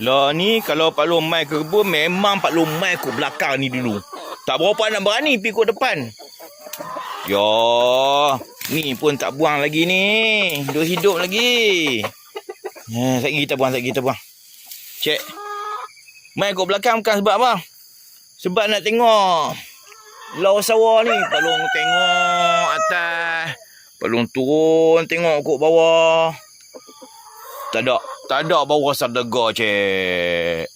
Lah ni kalau Pak Long mai ke kebun memang Pak Long mai ke belakang ni dulu. Tak berapa nak berani pergi ke depan. Ya, ni pun tak buang lagi ni. Duk hidup lagi. Eh, lagi kita buang, lagi kita buang. Cek. Mai ke belakang bukan sebab apa? Sebab nak tengok lau sawah ni. Pak Long tengok atas. Pak Long turun tengok ke bawah. Tak ada. Tak ada bau rasa lega, cik.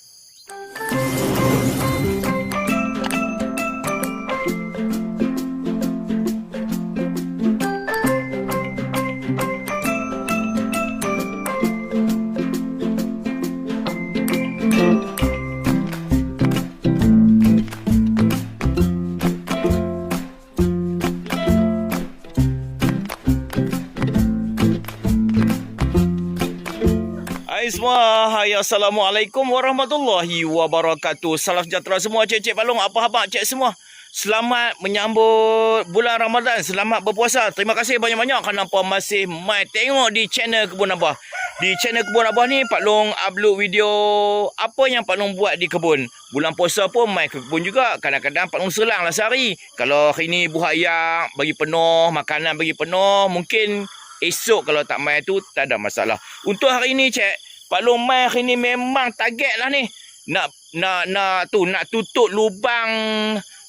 Semua, hai Assalamualaikum warahmatullahi wabarakatuh. Salam sejahtera semua cik-cik balong Apa khabar cik semua? Selamat menyambut bulan Ramadan. Selamat berpuasa. Terima kasih banyak-banyak Kenapa masih mai tengok di channel Kebun Abah. Di channel Kebun Abah ni Pak Long upload video Apa yang Pak Long buat di kebun. Bulan puasa pun mai ke kebun juga. Kadang-kadang Pak Long selang lah sehari. Kalau hari ni buah ayak Bagi penuh Makanan bagi penuh Mungkin Esok kalau tak mai tu tak ada masalah. Untuk hari ni cek, Pak Long mai hari ni memang target lah ni. Nak nak nak tu nak tutup lubang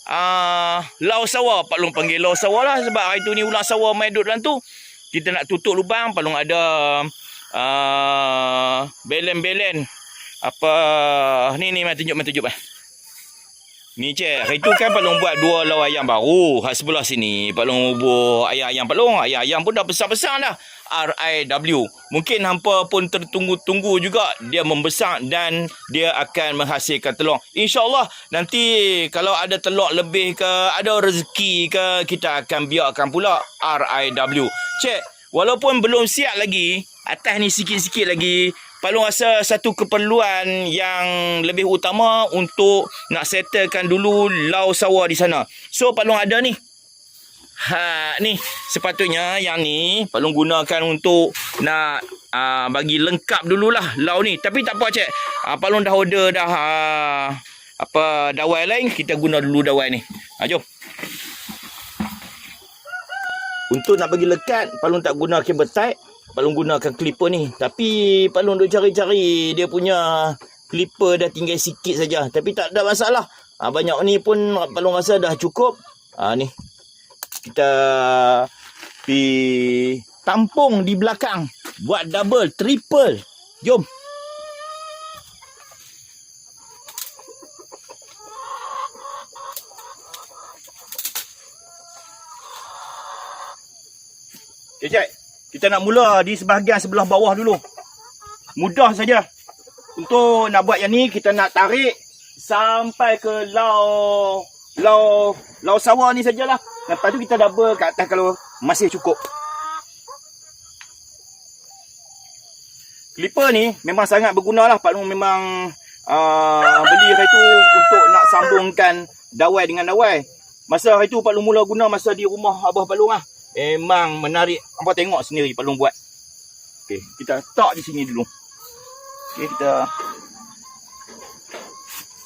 uh, lau sawah. Pak Long panggil lau sawah lah sebab hari tu ni ulang sawah mai duduk dalam tu. Kita nak tutup lubang, Pak Long ada uh, belen-belen apa ni ni mai tunjuk mai tunjuk mai. Ni cik, hari tu kan Pak Long buat dua lau ayam baru kat sebelah sini. Pak Long ubur ayam-ayam Pak Long. Ayam-ayam pun dah besar-besar dah. RIW. Mungkin hampa pun tertunggu-tunggu juga dia membesar dan dia akan menghasilkan telur. InsyaAllah nanti kalau ada telur lebih ke, ada rezeki ke, kita akan biarkan pula RIW. Cik, walaupun belum siap lagi, atas ni sikit-sikit lagi, Pak Long rasa satu keperluan yang lebih utama untuk nak settlekan dulu lau sawah di sana. So Pak Long ada ni. Ha ni sepatutnya yang ni Long gunakan untuk nak uh, bagi lengkap dululah lau ni. Tapi tak apa cik. Uh, Pak Long dah order dah uh, apa dawai lain kita guna dulu dawai ni. Ha jom. Untuk nak bagi lekat, Pak Long tak guna kabel tight. Pak Long gunakan clipper ni. Tapi Pak Long duk cari-cari dia punya clipper dah tinggal sikit saja. Tapi tak ada masalah. Ha, banyak ni pun Pak Long rasa dah cukup. Ha, ni. Kita pi tampung di belakang. Buat double, triple. Jom. Cik, cik. Kita nak mula di sebahagian sebelah bawah dulu. Mudah saja. Untuk nak buat yang ni, kita nak tarik sampai ke lau lau lau sawah ni sajalah. Lepas tu kita double kat atas kalau masih cukup. Clipper ni memang sangat berguna lah. Pak Long memang uh, beli hari tu untuk nak sambungkan dawai dengan dawai. Masa hari tu Pak Long mula guna masa di rumah Abah Pak Long lah. Memang menarik. Apa tengok sendiri Pak Long buat. Okey, kita tak di sini dulu. Okey, kita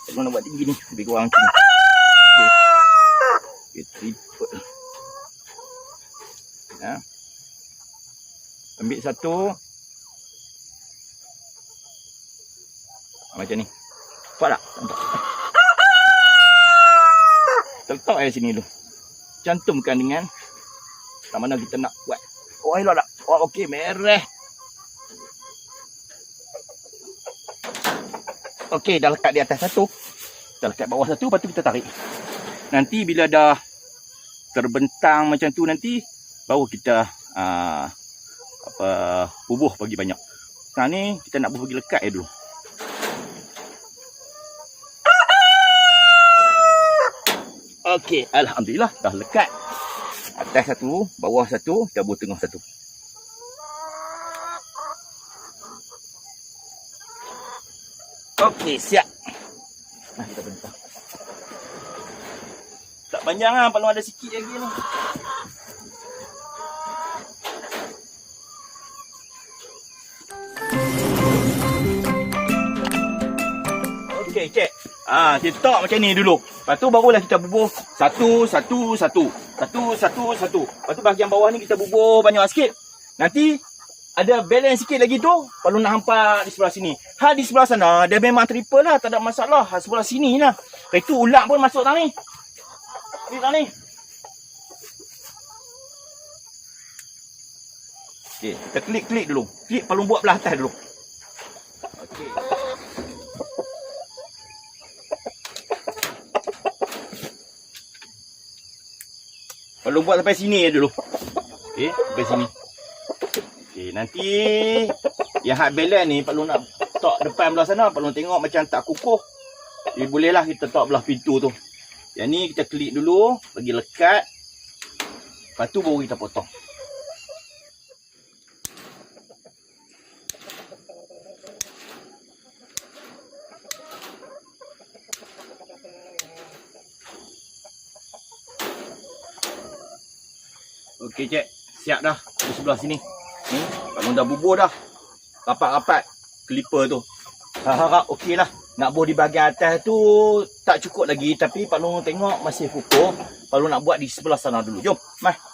Pak Long nak buat tinggi ni. Lebih kurang ni. Okey, triple. Ya. Ambil satu. Macam ni. Nampak tak? Nampak. Letak air sini dulu. Cantumkan dengan tak mana kita nak buat. Oh, elok tak? Oh, okey, merah. Okey, dah lekat di atas satu. Dah lekat bawah satu, lepas tu kita tarik. Nanti bila dah terbentang macam tu nanti, baru kita uh, apa bubuh bagi banyak. Sekarang ni kita nak bubuh bagi lekat dulu. Okey, alhamdulillah dah lekat. Atas satu, bawah satu, tabur tengah satu. Okey, siap. Nah, kita bentang. Tak panjang lah, kalau ada sikit lagi ni. Okey, cek. Ah, kita letak macam ni dulu. Lepas tu barulah kita bubuh satu, satu, satu. Satu, satu, satu. Lepas tu bahagian bawah ni kita bubuh banyak sikit. Nanti ada balance sikit lagi tu kalau nak hampa di sebelah sini. Ha di sebelah sana dia memang triple lah, tak ada masalah. Ha sebelah sini lah. Lepas tu ulang pun masuk tang ni. Ni ni. Okey, kita klik-klik dulu. Klik palung buat belah atas dulu. Okey. Palung buat sampai sini dulu. Okey, sampai sini. Okey, nanti yang hard balance ni perlu nak tok depan belah sana, perlu tengok macam tak kukuh. Jadi bolehlah kita tok belah pintu tu. Yang ni kita klik dulu, bagi lekat. Lepas tu baru kita potong. Okey cik, siap dah di sebelah sini. Ni, kalau dah bubur dah. Rapat-rapat clipper tu. Harap-harap okey lah. Nak buh di bahagian atas tu tak cukup lagi tapi Pak Long tengok masih kukuh. Pak Long nak buat di sebelah sana dulu. Jom, mai.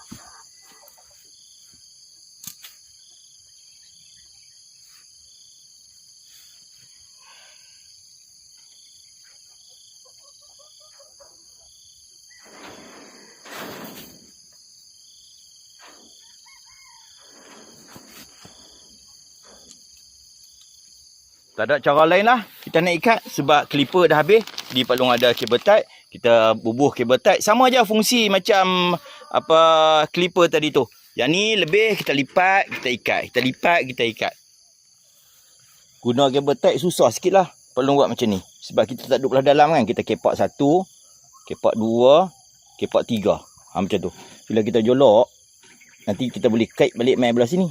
Tak ada cara lain lah. Kita nak ikat sebab clipper dah habis. Di palung ada cable tie. Kita bubuh cable tie. Sama je fungsi macam apa clipper tadi tu. Yang ni lebih kita lipat, kita ikat. Kita lipat, kita ikat. Guna cable tie susah sikit lah. Palung buat macam ni. Sebab kita tak duduk dalam kan. Kita kepak satu, kepak dua, kepak tiga. Ha, macam tu. Bila kita jolok, nanti kita boleh kait balik main belah sini.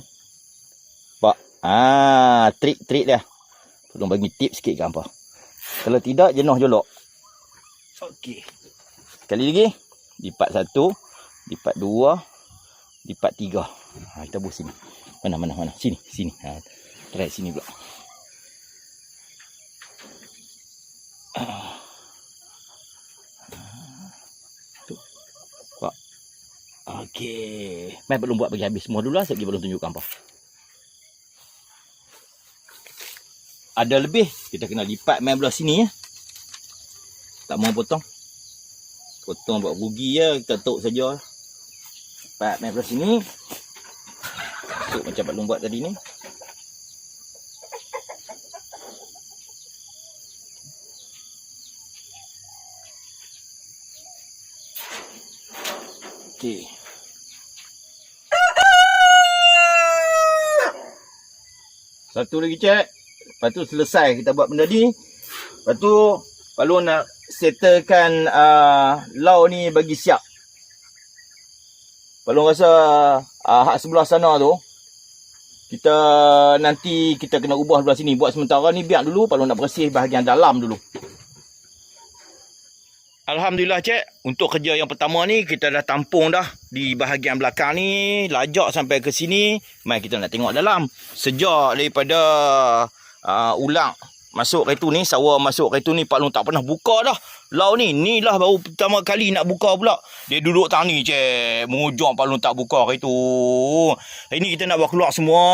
Pak. Ah, trik-trik dia. Tolong bagi tips sikit ke hampa. Kalau tidak, jenuh jolok. Okey. Sekali lagi. Lipat satu. Lipat dua. Lipat tiga. Ha, kita buh sini. Mana, mana, mana. Sini, sini. Ha, try sini pula. Okey. Mai belum buat bagi habis semua dulu lah. Sekejap belum tunjuk hampa. Ada lebih kita kena lipat main belah sini ya. Tak mau potong. Potong buat rugi ya, kita tok saja. Lipat main belah sini. Tok macam Pak Long buat tadi ni. Okey. Satu lagi cek. Lepas tu selesai kita buat benda ni. Lepas tu kalau nak settlekan uh, lau ni bagi siap. Kalau rasa uh, hak sebelah sana tu kita nanti kita kena ubah belah sini. Buat sementara ni biar dulu kalau nak bersih bahagian dalam dulu. Alhamdulillah cik, untuk kerja yang pertama ni kita dah tampung dah di bahagian belakang ni, lajak sampai ke sini. Mai kita nak tengok dalam. Sejak daripada uh, ulang masuk kereta ni, sawa masuk kereta ni Pak Long tak pernah buka dah. Lau ni, ni lah baru pertama kali nak buka pula. Dia duduk tang ni cik, mengujung Pak Long tak buka kereta. Ini kita nak bawa keluar semua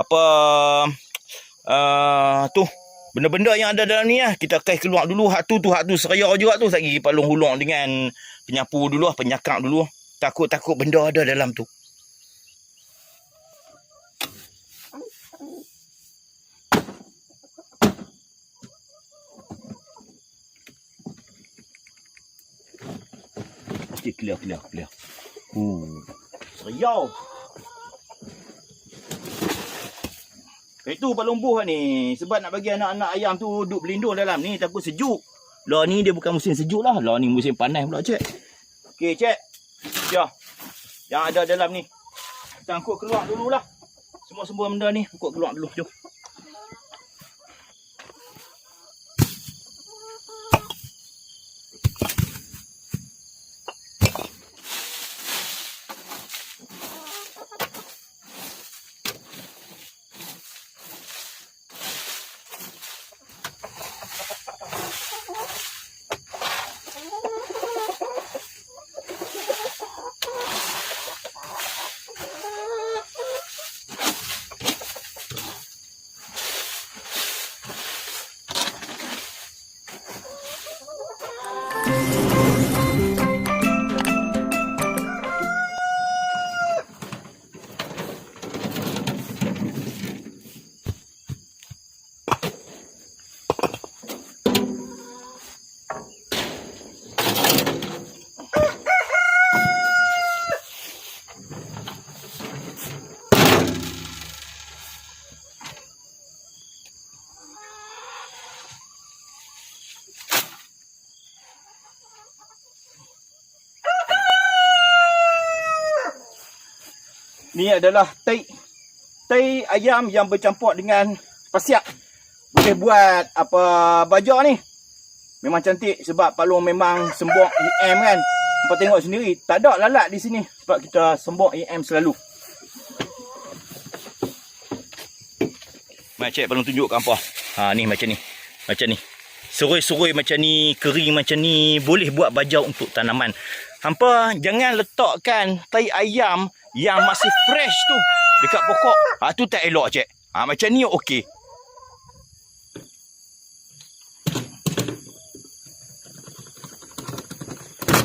apa uh, tu benda-benda yang ada dalam ni lah. Kita kais keluar dulu. Hak tu tu, hak tu seraya juga tu. Lagi Pak Long hulung dengan penyapu dulu lah, penyakak dulu. Takut-takut benda ada dalam tu. Okey, clear, clear, clear. Uh, seriau. Itu balong buah ni. Sebab nak bagi anak-anak ayam tu duduk berlindung dalam ni. Takut sejuk. Lah ni dia bukan musim sejuk lah. Lah ni musim panas pula, cik. Okey, cik. Ya. Yang ada dalam ni. Kita angkut keluar dululah. Semua-semua benda ni. Angkut keluar dulu. Jom. Ni adalah tai tai ayam yang bercampur dengan pasiak. Boleh buat apa baja ni. Memang cantik sebab Pak Long memang sembok EM kan. Hampa tengok sendiri, tak ada lalat di sini sebab kita sembok EM selalu. Mai cek Pak tunjuk kat hampa. Ha ni macam ni. Macam ni. Surui-surui macam ni, kering macam ni, boleh buat baja untuk tanaman. Hampa jangan letakkan tai ayam yang masih fresh tu dekat pokok. Ha tu tak elok cek. Ha macam ni okey.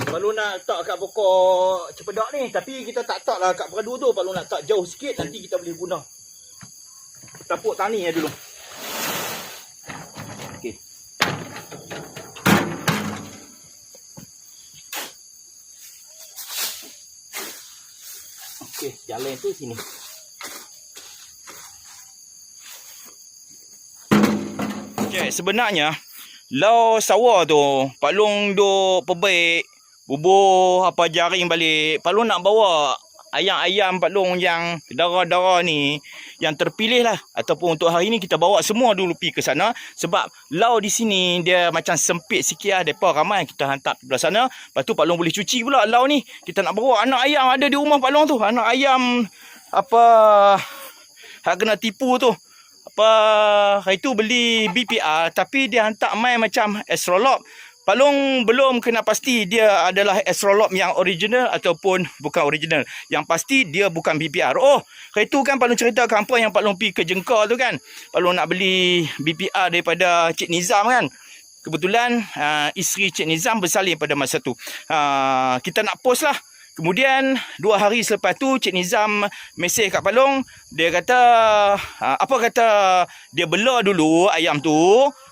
Kalau nak letak kat pokok cepedak ni tapi kita tak letak lah kat peradu tu. Kalau nak letak jauh sikit nanti kita boleh guna. Tapuk tani ya dulu. Jalan tu sini. Okey, sebenarnya lau sawah tu Pak Long duk perbaik bubur apa jaring balik. Pak Long nak bawa ayam-ayam Pak Long yang darah-darah ni yang terpilih lah ataupun untuk hari ni kita bawa semua dulu pi ke sana. Sebab lau di sini dia macam sempit sikit lah. Depa ramai kita hantar belah sana. Lepas tu Pak Long boleh cuci pula lau ni. Kita nak bawa anak ayam ada di rumah Pak Long tu. Anak ayam apa hak kena tipu tu. Apa hari tu beli BPR tapi dia hantar main macam astrolog Pak Long belum kena pasti dia adalah astrolog yang original ataupun bukan original. Yang pasti dia bukan BPR. Oh, hari tu kan Pak Long cerita kampung yang Pak Long pergi ke Jengkar tu kan. Pak Long nak beli BPR daripada Cik Nizam kan. Kebetulan uh, isteri Cik Nizam bersalin pada masa tu. Uh, kita nak post lah. Kemudian dua hari selepas tu Cik Nizam mesej kat Palong dia kata uh, apa kata dia bela dulu ayam tu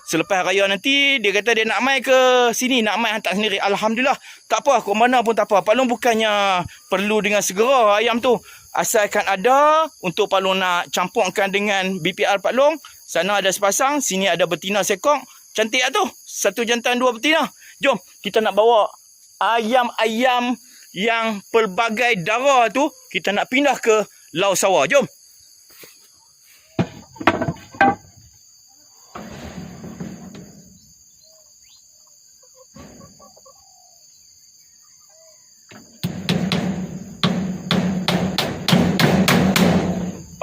selepas raya nanti dia kata dia nak mai ke sini nak mai hantar sendiri. Alhamdulillah. Tak apa kau mana pun tak apa. Palong bukannya perlu dengan segera ayam tu. Asalkan ada untuk Palong nak campurkan dengan BPR Palong sana ada sepasang sini ada betina sekok. Cantik lah tu? Satu jantan dua betina. Jom kita nak bawa ayam-ayam yang pelbagai darah tu kita nak pindah ke Lau Sawah. Jom.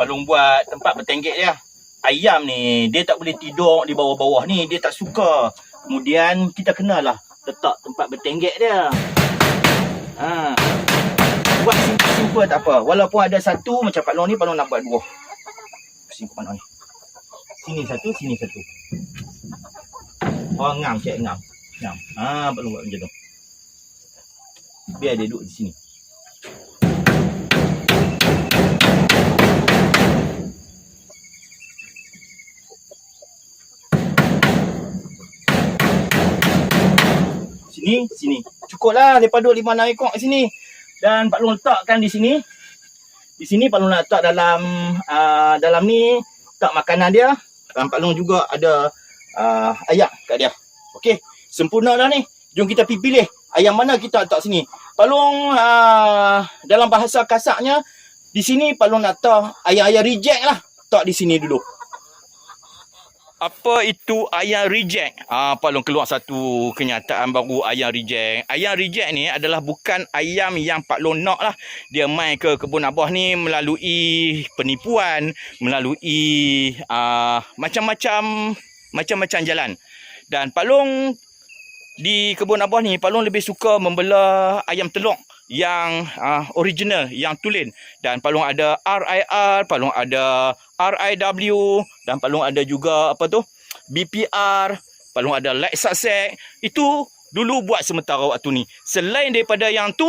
Palung buat tempat bertenggek dia. Ayam ni, dia tak boleh tidur di bawah-bawah ni. Dia tak suka. Kemudian, kita kenalah letak tempat bertenggek dia. Ha. Buat simple-simple tak apa. Walaupun ada satu macam Pak Long ni, Pak Long nak buat dua. Pak Long ni. Sini satu, sini satu. Oh, ngam, cik ngam. Ngam. Ha, Pak Long buat macam tu. Biar dia duduk di sini. Sini, sini. Cukuplah daripada 5 6 ekor kat sini. Dan Pak Long letakkan di sini. Di sini Pak Long nak letak dalam uh, dalam ni letak makanan dia. Dan Pak Long juga ada uh, ayam kat dia. Okey, sempurna dah ni. Jom kita pergi pilih ayam mana kita letak sini. Pak Long uh, dalam bahasa kasarnya di sini Pak Long nak letak ayam-ayam reject lah. Letak di sini dulu. Apa itu ayam reject? Ah, Pak Long keluar satu kenyataan baru ayam reject. Ayam reject ni adalah bukan ayam yang Pak Long nak lah. Dia main ke kebun abah ni melalui penipuan, melalui uh, macam-macam macam-macam jalan. Dan Pak Long di kebun abah ni, Pak Long lebih suka membela ayam telur yang uh, original, yang tulen. Dan Pak Long ada RIR, Pak Long ada RIW dan Pak Long ada juga apa tu? BPR, Pak Long ada Light Success. Itu dulu buat sementara waktu ni. Selain daripada yang tu,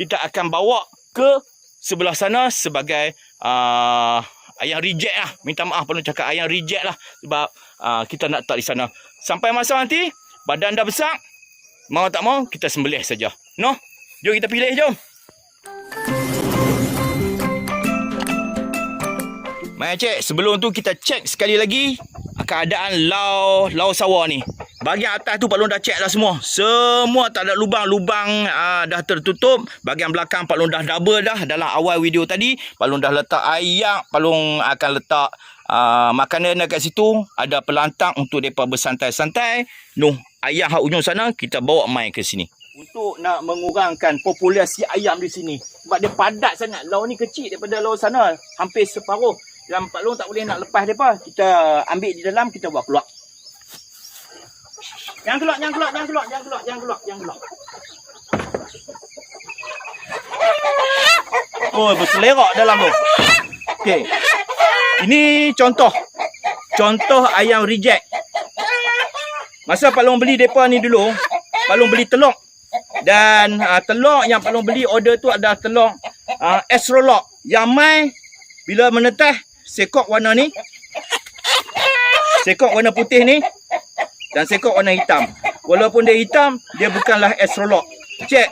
kita akan bawa ke sebelah sana sebagai uh, ayam reject lah. Minta maaf Pak Long cakap ayam reject lah. Sebab uh, kita nak letak di sana. Sampai masa nanti, badan dah besar. Mau tak mau, kita sembelih saja. No? Jom kita pilih, jom. Mai cek, sebelum tu kita cek sekali lagi keadaan lau lau sawah ni. Bahagian atas tu Pak Long dah check dah semua. Semua tak ada lubang-lubang uh, dah tertutup. Bahagian belakang Pak Long dah double dah dalam awal video tadi. Pak Long dah letak ayak. Pak Long akan letak uh, makanan dekat situ. Ada pelantang untuk mereka bersantai-santai. Noh, ayam hak ujung sana kita bawa main ke sini. Untuk nak mengurangkan populasi ayam di sini. Sebab dia padat sangat. Lau ni kecil daripada lau sana. Hampir separuh. Dan Pak Long tak boleh nak lepas mereka. Kita ambil di dalam, kita buat keluar. Jangan keluar, jangan keluar, jangan keluar, jangan keluar, jangan keluar, jangan keluar. Oh, berselerak dalam tu. Okey. Ini contoh. Contoh ayam reject. Masa Pak Long beli depa ni dulu, Pak Long beli telur. Dan uh, telur yang Pak Long beli order tu adalah telur uh, Astrolog. Yang mai bila menetas sekok warna ni. Sekok warna putih ni dan sekok warna hitam. Walaupun dia hitam, dia bukanlah astrolog. Cek.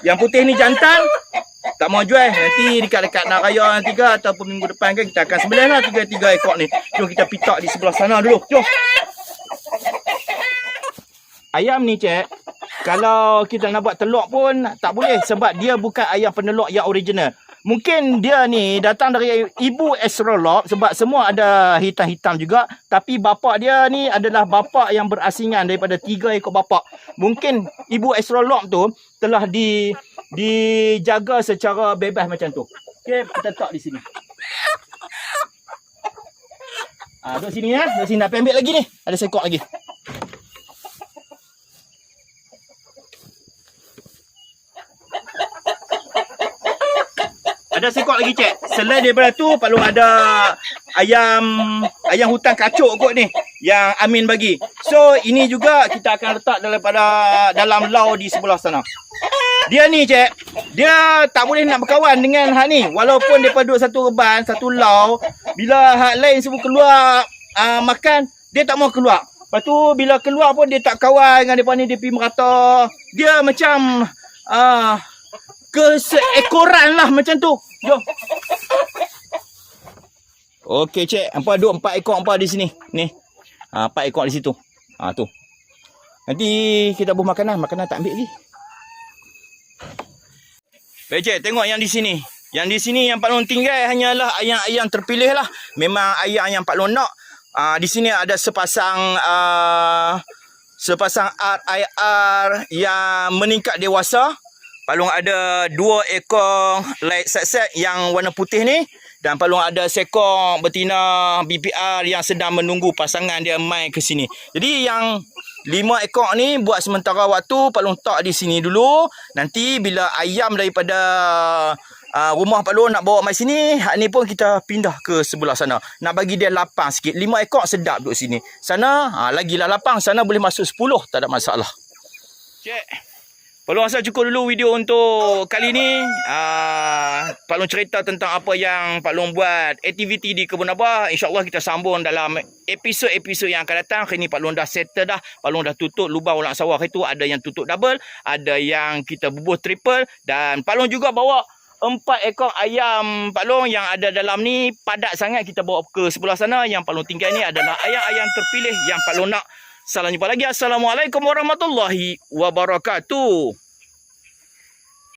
Yang putih ni jantan, tak mau jual. Nanti dekat-dekat nak raya nanti ke ataupun minggu depan ke kita akan sembelih lah tiga-tiga ekor ni. Jom kita pitak di sebelah sana dulu. Jom. Ayam ni cek, kalau kita nak buat telur pun tak boleh sebab dia bukan ayam peneluk yang original. Mungkin dia ni datang dari ibu astrolog sebab semua ada hitam-hitam juga. Tapi bapa dia ni adalah bapa yang berasingan daripada tiga ekor bapa. Mungkin ibu astrolog tu telah di dijaga secara bebas macam tu. Okey, kita letak di sini. Ah, duduk sini ya. Duduk sini nak ambil lagi ni. Ada sekok lagi. Ada sekok lagi cek. Selain daripada tu perlu ada ayam ayam hutan kacuk kot ni yang Amin bagi. So ini juga kita akan letak daripada dalam lau di sebelah sana. Dia ni cek, dia tak boleh nak berkawan dengan hak ni. Walaupun dia duduk satu reban, satu lau, bila hak lain semua keluar uh, makan, dia tak mau keluar. Lepas tu bila keluar pun dia tak kawan dengan depa ni dia pergi merata. Dia macam uh, keseekoran lah macam tu. Jom. Okey cik, hampa duduk empat ekor hampa di sini. Ni. Ha, empat ekor di situ. Ha tu. Nanti kita buat makanan, makanan tak ambil lagi. Baik cik, tengok yang di sini. Yang di sini yang Pak Long tinggal hanyalah ayam-ayam terpilih lah. Memang ayam yang Pak Long nak. Uh, di sini ada sepasang uh, sepasang RIR yang meningkat dewasa. Palung ada dua ekor light set-set yang warna putih ni. Dan palung ada seekor betina BPR yang sedang menunggu pasangan dia mai ke sini. Jadi yang lima ekor ni buat sementara waktu palung tak di sini dulu. Nanti bila ayam daripada uh, rumah Pak Long nak bawa mai sini, hak ni pun kita pindah ke sebelah sana. Nak bagi dia lapang sikit. Lima ekor sedap duduk sini. Sana, ha, lagilah lapang. Sana boleh masuk sepuluh. Tak ada masalah. Cik. Pak Long rasa cukup dulu video untuk kali ni. Uh, Pak Long cerita tentang apa yang Pak Long buat aktiviti di Kebun Abah. InsyaAllah kita sambung dalam episod-episod yang akan datang. Hari ni Pak Long dah settle dah. Pak Long dah tutup lubang ulang sawah itu. Ada yang tutup double. Ada yang kita bubuh triple. Dan Pak Long juga bawa empat ekor ayam Pak Long yang ada dalam ni. Padat sangat kita bawa ke sebelah sana. Yang Pak Long tinggal ni adalah ayam-ayam terpilih yang Pak Long nak. Salam jumpa lagi. Assalamualaikum warahmatullahi wabarakatuh.